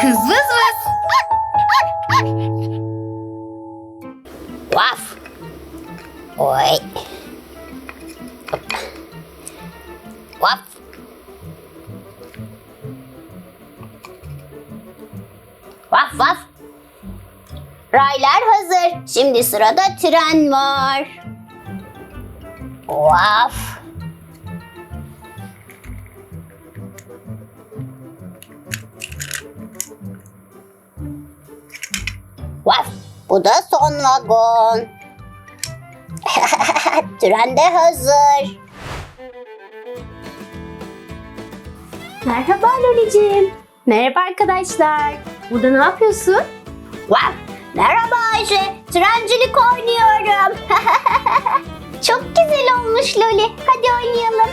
Kız vız vız. Vaf. Oy. Vaf. Vaf vaf. Raylar hazır. Şimdi sırada tren var. Vaf. Bu da son vagon. Tren de hazır. Merhaba Lolicim. Merhaba arkadaşlar. Burada ne yapıyorsun? Vaf. Merhaba Ayşe. Trencilik oynuyorum. Çok güzel olmuş Loli. Hadi oynayalım.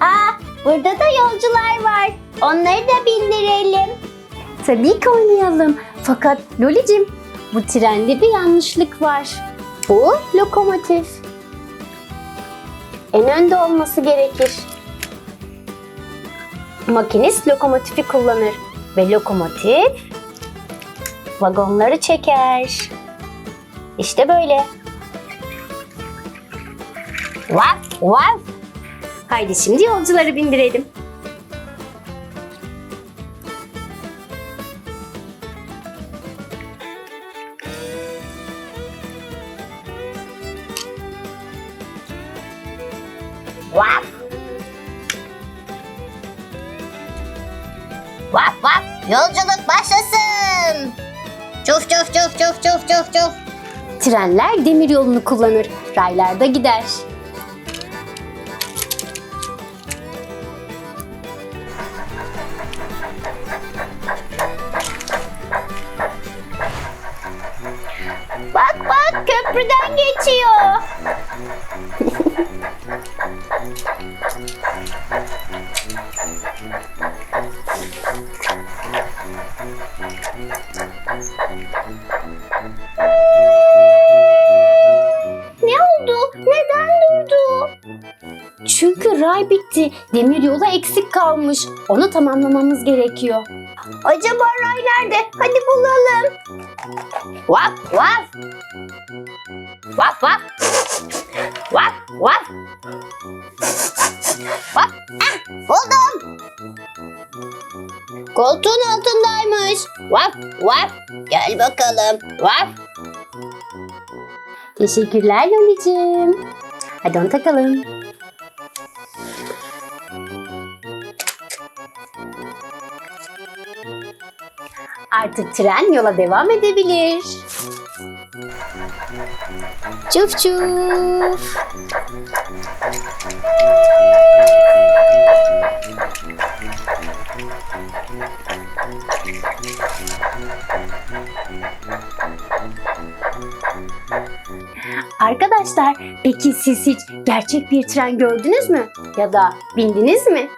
Aa, burada da yolcular var. Onları da bindirelim. Tabii ki oynayalım. Fakat Lolicim bu trende bir yanlışlık var. Bu lokomotif. En önde olması gerekir. Makinist lokomotifi kullanır ve lokomotif vagonları çeker. İşte böyle. Vaf vaf. Haydi şimdi yolcuları bindirelim. Vaf. Vaf vaf. Yolculuk başlasın. Çuf çuf çuf çuf çuf çuf çuf. Trenler demir yolunu kullanır, raylar da gider. Bak bak köprüden geçiyor. Ne oldu? Neden durdu? Çünkü ray bitti, demir yola eksik kalmış. Onu tamamlamamız gerekiyor. Acaba Ray nerede? Hadi bulalım. Vaf vaf. Vaf vaf. Vaf vaf. Vaf. Koltuğun altındaymış. Vaf vaf. Gel bakalım. Vaf. Teşekkürler Lolicim. Hadi onu takalım. Artık tren yola devam edebilir. Çuf çuf. Arkadaşlar peki siz hiç gerçek bir tren gördünüz mü? Ya da bindiniz mi?